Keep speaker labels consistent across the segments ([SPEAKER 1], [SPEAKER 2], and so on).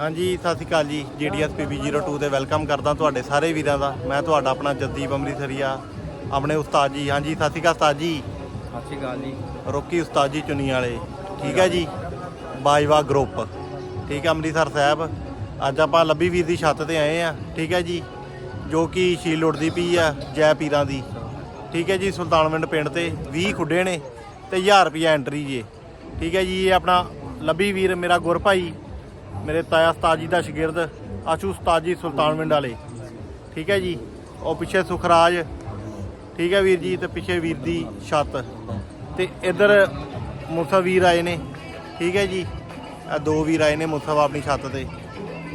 [SPEAKER 1] ਹਾਂਜੀ ਸਤਿ ਸ਼੍ਰੀ ਅਕਾਲ ਜੀ। ਜੀਡੀਐਸ ਪੀਬੀ 02 ਤੇ ਵੈਲਕਮ ਕਰਦਾ ਤੁਹਾਡੇ ਸਾਰੇ ਵੀਰਾਂ ਦਾ। ਮੈਂ ਤੁਹਾਡਾ ਆਪਣਾ ਜੱਦੀਪ ਅੰਮ੍ਰਿਤਸਰੀਆ ਆਪਣੇ ਉਸਤਾਦ ਜੀ। ਹਾਂਜੀ ਸਤਿ ਸ਼੍ਰੀ ਅਕਾਲ ਉਸਤਾਦ ਜੀ।
[SPEAKER 2] ਸਤਿ ਸ਼੍ਰੀ ਅਕਾਲ ਜੀ।
[SPEAKER 1] ਰੋਕੀ ਉਸਤਾਦ ਜੀ ਚੁੰਨੀ ਵਾਲੇ। ਠੀਕ ਹੈ ਜੀ। ਬਾਜਵਾ ਗਰੁੱਪ ਠੀਕ ਹੈ ਅੰਮ੍ਰਿਤਸਰ ਸਾਹਿਬ। ਅੱਜ ਆਪਾਂ ਲੱਭੀ ਵੀਰ ਦੀ ਛੱਤ ਤੇ ਆਏ ਆ। ਠੀਕ ਹੈ ਜੀ। ਜੋ ਕਿ ਸ਼ੀਲ ਉੱਡਦੀ ਪਈ ਆ ਜੈ ਪੀਰਾਂ ਦੀ। ਠੀਕ ਹੈ ਜੀ ਸੁਲਤਾਨਵਿੰਡ ਪਿੰਡ ਤੇ 20 ਖੁੱਡੇ ਨੇ ਤੇ 1000 ਰੁਪਿਆ ਐਂਟਰੀ ਜੀ। ਠੀਕ ਹੈ ਜੀ ਇਹ ਆਪਣਾ ਲੱਭੀ ਵੀਰ ਮੇਰਾ ਗੁਰ ਭਾਈ ਮੇਰੇ ਤਾਇਆ ਸਤਾਜੀ ਦਾ ਸ਼ਾਗਿਰਦ, ਆਸ਼ੂ ਸਤਾਜੀ ਸੁਲਤਾਨ ਪਿੰਡ ਵਾਲੇ। ਠੀਕ ਹੈ ਜੀ? ਉਹ ਪਿੱਛੇ ਸੁਖਰਾਜ, ਠੀਕ ਹੈ ਵੀਰ ਜੀ ਤੇ ਪਿੱਛੇ ਵੀਰ ਦੀ ਛੱਤ। ਤੇ ਇੱਧਰ ਮੁਸਾ ਵੀਰ ਆਏ ਨੇ, ਠੀਕ ਹੈ ਜੀ? ਆ ਦੋ ਵੀਰ ਆਏ ਨੇ ਮੁਸਾ ਆਪਣੀ ਛੱਤ ਤੇ।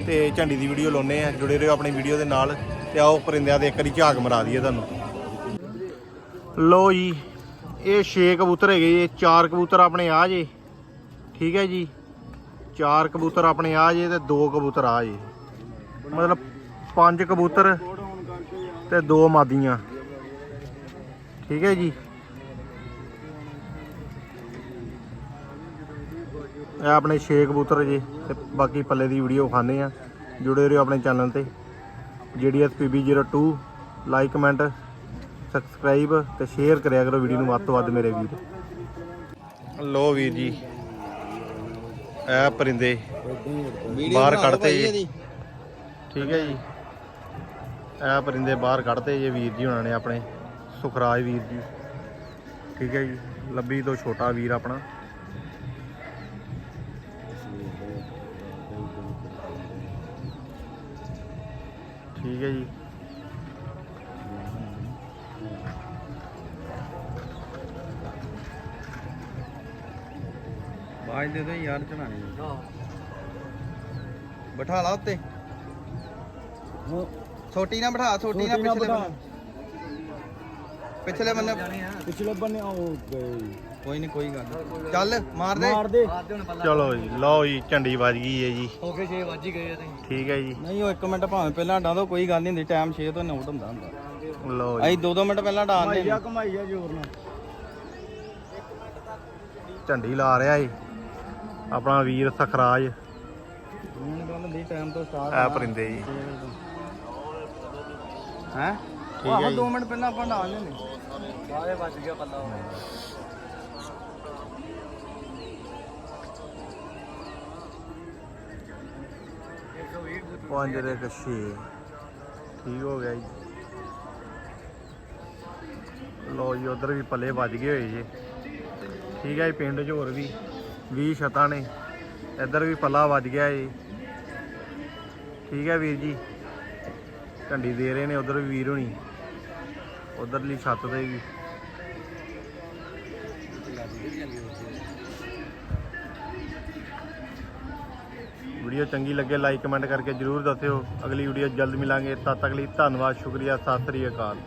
[SPEAKER 1] ਤੇ ਝੰਡੀ ਦੀ ਵੀਡੀਓ ਲਾਉਨੇ ਆ ਜੁੜੇ ਰਹੋ ਆਪਣੀ ਵੀਡੀਓ ਦੇ ਨਾਲ ਤੇ ਆਓ ਪਰਿੰਦਿਆਂ ਦੇ ਇੱਕ ਵਾਰੀ ਝਾਕ ਮਰਾ ਦਈਏ ਤੁਹਾਨੂੰ। ਲੋ ਜੀ, ਇਹ ਛੇ ਕਬੂਤਰ ਹੈਗੇ ਜੀ ਚਾਰ ਕਬੂਤਰ ਆਪਣੇ ਆ ਜੇ। ਠੀਕ ਹੈ ਜੀ? ਚਾਰ ਕਬੂਤਰ ਆਪਣੇ ਆ ਜੇ ਤੇ ਦੋ ਕਬੂਤਰ ਆ ਜੇ। ਮਤਲਬ ਪੰਜ ਕਬੂਤਰ ਤੇ ਦੋ ਮਾਦੀਆਂ। ਠੀਕ ਹੈ ਜੀ। ਇਹ ਆਪਣੇ ਛੇ ਕਬੂਤਰ ਜੀ ਤੇ ਬਾਕੀ ਪੱਲੇ ਦੀ ਵੀਡੀਓ ਖਾਣੇ ਆ। ਜੁੜੇ ਰਹੋ ਆਪਣੇ ਚੈਨਲ ਤੇ। GDS PB 02 like comment subscribe ਤੇ ਸ਼ੇਅਰ ਕਰਿਆ ਕਰੋ ਵੀਡੀਓ ਨੂੰ ਵੱਧ ਤੋਂ ਵੱਧ ਮੇਰੇ ਵੀਰ। ਲੋ ਵੀਰ ਜੀ। ਇਹ ਪਰਿੰਦੇ। ਬਾਹਰ ਕੱਢਤੇ ਜੀ। ਠੀਕ ਹੈ ਜੀ। ਇਹ ਪਰਿੰਦੇ ਬਾਹਰ ਕੱਢਤੇ ਜੇ, ਵੀਰ ਜੀ ਉਹਨਾਂ ਨੇ ਆਪਣੇ। ਸੁਖਰਾਜ ਵੀਰ ਜੀ। ਠੀਕ ਹੈ ਜੀ। ਲੱਭੀ ਤੋਂ ਛੋਟਾ ਵੀਰ ਆਪਣਾ। ਠੀਕ ਹੈ ਜੀ।
[SPEAKER 2] ਬਾਜ ਦੇ ਦੋ ਯਾਰ ਚੜਾਣੀ ਬਿਠਾ ਲਾ ਉੱਤੇ। ਛੋਟੀ ਨਾ ਬਿਠਾ ਛੋਟੀ ਨਾ ਪਿਛਲੇ ਬੰਨੇ। ਪਿਛਲੇ ਬੰਨੇ
[SPEAKER 3] ਪਿਛਲੇ ਬੰਨੇ ਉਹ ਗਏ।
[SPEAKER 2] ਕੋਈ ਨਹੀਂ ਕੋਈ ਗੱਲ ਨੀ। ਚੱਲ ਮਾਰ ਦੇ।
[SPEAKER 3] ਮਾਰ ਦੇ।
[SPEAKER 1] ਚਲੋ ਜੀ ਲਓ ਜੀ ਝੰਡੀ ਵੱਜ ਗਈ ਹੈ ਜੀ।
[SPEAKER 2] ਹੋ ਗਏ 6 ਵੱਜ ਗਏ
[SPEAKER 1] ਠੀਕ ਹੈ ਜੀ।
[SPEAKER 2] ਨਹੀਂ ਉਹ 1 ਮਿੰਟ ਭਾਵੇਂ ਪਹਿਲਾਂ ਡਾ ਦੋ ਕੋਈ ਗੱਲ ਨਹੀਂ ਹੁੰਦੀ। ਟਾਈਮ 6 ਤੋਂ ਨੋਟ ਹੁੰਦਾ ਹੁੰਦਾ।
[SPEAKER 1] ਲਓ ਜੀ।
[SPEAKER 2] ਅਸੀਂ 2-2 ਮਿੰਟ ਪਹਿਲਾਂ ਡਾਉਂਦੇ
[SPEAKER 3] ਕਮਾਈਆ ਜੋਰ ਨਾਲ।
[SPEAKER 1] ਝੰਡੀ ਲਾ ਰਿਹਾ ਏ। ਆਪਣਾ ਵੀਰ ਸਖਰਾਜ।
[SPEAKER 2] ਗੱਲ ਟਾਈਮ ਤੋਂ ਸਟਾਰਟ
[SPEAKER 1] ਪਰਿੰਦੇ ਜੀ।
[SPEAKER 2] ਹੈ?
[SPEAKER 1] ਠੀਕ ਹੈ ਜੀ।
[SPEAKER 2] 2 ਮਿੰਟ ਪਹਿਲਾਂ ਆਪਾਂ ਡਾਉਂਦੇ ਨੇ ਸਾਰੇ ਵੱਜ ਗਿਆ ਪੱਲਾ
[SPEAKER 1] ਪੰਜ ਦੇ ਕਸ਼ੇ ਠੀਕ ਹੋ ਗਿਆ ਜੀ। ਲੋ ਜੀ ਉਧਰ ਵੀ ਪੱਲੇ ਵੱਜ ਗਏ ਹੋਏ ਜੀ। ਠੀਕ ਹੈ ਜੀ ਪਿੰਡ 'ਚ ਹੋਰ ਵੀ। 20 ਛਤਾਂ ਨੇ। ਇੱਧਰ ਵੀ ਪੱਲਾ ਵੱਜ ਗਿਆ ਏ। ਠੀਕ ਹੈ ਵੀਰ ਜੀ। ਝੰਡੀ ਦੇ ਰਹੇ ਨੇ ਉਧਰ ਵੀ ਵੀਰ ਹੋਣੀ। ਉਧਰਲੀ ਛੱਤ ਤੇ ਵੀ। ਵੀਡੀਓ ਚੰਗੀ ਲੱਗੇ ਲਾਈਕ ਕਮੈਂਟ ਕਰਕੇ ਜਰੂਰ ਦੱਸਿਓ। ਅਗਲੀ ਵੀਡੀਓ ਜਲਦ ਮਿਲਾਂਗੇ। ਤਦ ਤੱਕ ਲਈ ਧੰਨਵਾਦ, ਸ਼ੁਕਰੀਆ, ਸਤਿ ਸ੍ਰੀ ਅਕਾਲ।